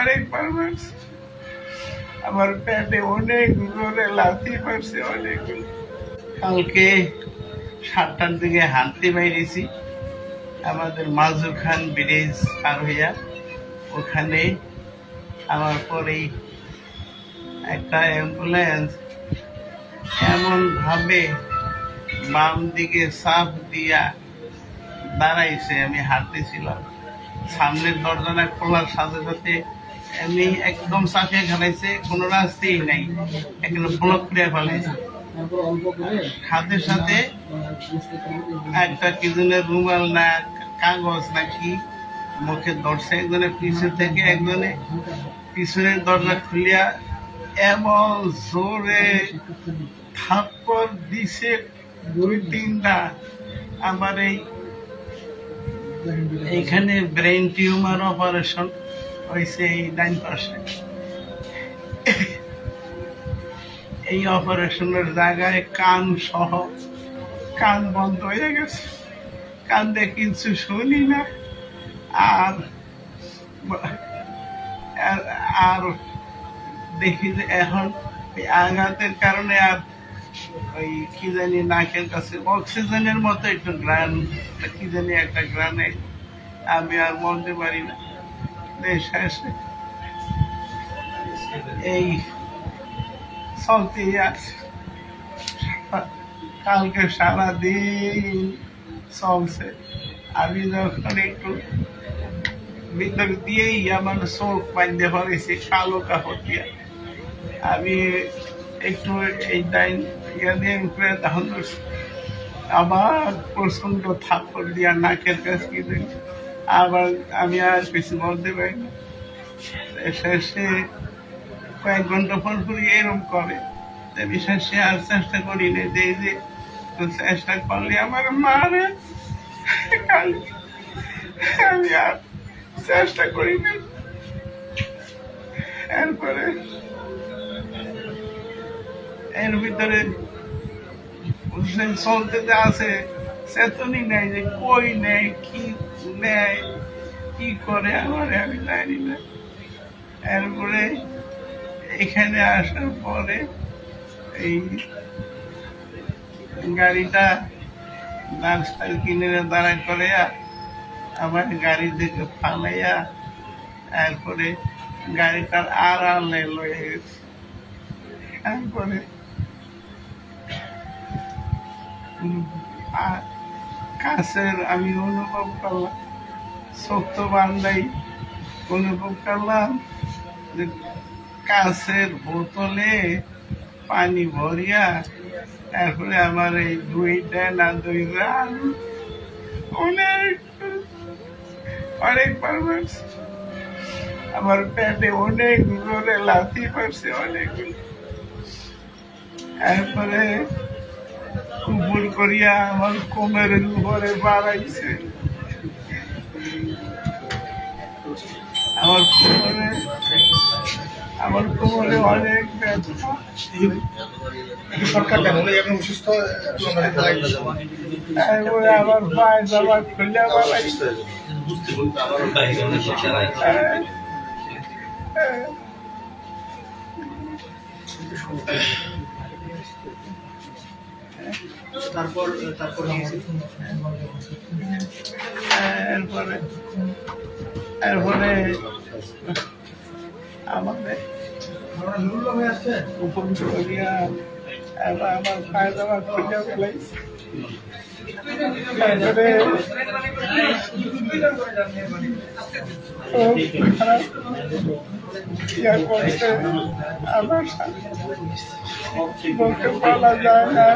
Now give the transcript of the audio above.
অনেকবার মারছে আমার পেটে অনেক জোরে লাথি মারছে, অনেক কালকে সাতটার দিকে হাঁটতে বাইরেছি আমাদের মাজুর খান ব্রিজ পার হইয়া ওখানে আমার পরেই একটা অ্যাম্বুলেন্স এমনভাবে বাম দিকে চাপ দিয়া দাঁড়াইছে, আমি হাঁটতেছিলাম। সামনের দরজাটা খোলার সাথে সাথে এমনি একদম চাপিয়ে খেলাইছে, কোনো রাস্তাই নাই। এখানে ব্লক করে ফেলাইছে হাতের সাথে একটা কি রুমাল না, কাগজ নাকি মুখে ধরছে একজনের পিছন থেকে একজনে। পিছনের দরজা খুলিয়া এমন জোরে থাপ্পড় দিছে দুই তিনটা। আমার এই এখানে ব্রেন টিউমার অপারেশন হয়েছে এই ডাইন এই অপারেশনের জায়গায় কান সহ কান বন্ধ হয়ে গেছে। কান দিয়ে কিছু শুনি না। আর আর- দেখি যে এখন আঘাতের কারণে আর ওই কি জানি নাকের কাছে অক্সিজেনের মতো একটু গ্রান, কি জানি একটা গ্রানে আমি আর বলতে পারি না। শেষে এই চলতেই আছে। কালকে সারাদিন চলছে। আমি যখন একটু ভিতর দিয়েই আমার চোখ বাঁধতে পারেছি কালো কাপড় আমি একটু এই টাইম ইয়ে তখন আবার প্রচণ্ড থাপ্পড় দিয়া নাকের কাছে আবার আমি আর কিছু বলতে পারি না। শেষে কয়েক ঘণ্টা পর পর এরকম করে। তো বিশেষে আর চেষ্টা করি না যে যে চেষ্টা করলে আমার মারে। আমি আর চেষ্টা করি এরপরে এর ভিতরে চলতে আছে চেতনই নেই যে কই নেই কি নেয় কি করে আমার আমি জানি না। এরপরে এখানে আসার পরে এই গাড়িটা রাস্তায় কিনে দাঁড়া করে আমার গাড়ি থেকে ফালাইয়া তারপরে গাড়িটার আর আড়ালে লয়ে গেছে। তারপরে উম, আ- কাছের, আমি অনুভব করলাম শক্ত বান্ধাই অনুভব করলাম যে কাছের বোতলে পানি ভরিয়া তারপরে আমার এই দুইটা না দুই রান অনেক, অনেকবার মারছে। আমার পেটে অনেক জোরে লাথি মারছে, অনেক। তারপরে কুপুর করিয়া আমার কোমরের উপরে বাড়াইছে। আমার কোমরে আমার কোমরে অনেক ব্যথা। সরকার কেন এখন অসুস্থ। তারপরে আমার পায়ে জামা খুলে বাড়াইছে। তারপর তারপর এরপরে এরপরে আমাদের হয়ে করিয়া এবার আমার পায়ে জামা খুলে ফেলাইছে তারপরে খারাপ ইয়া করছে আমার বলতে পারা যায় না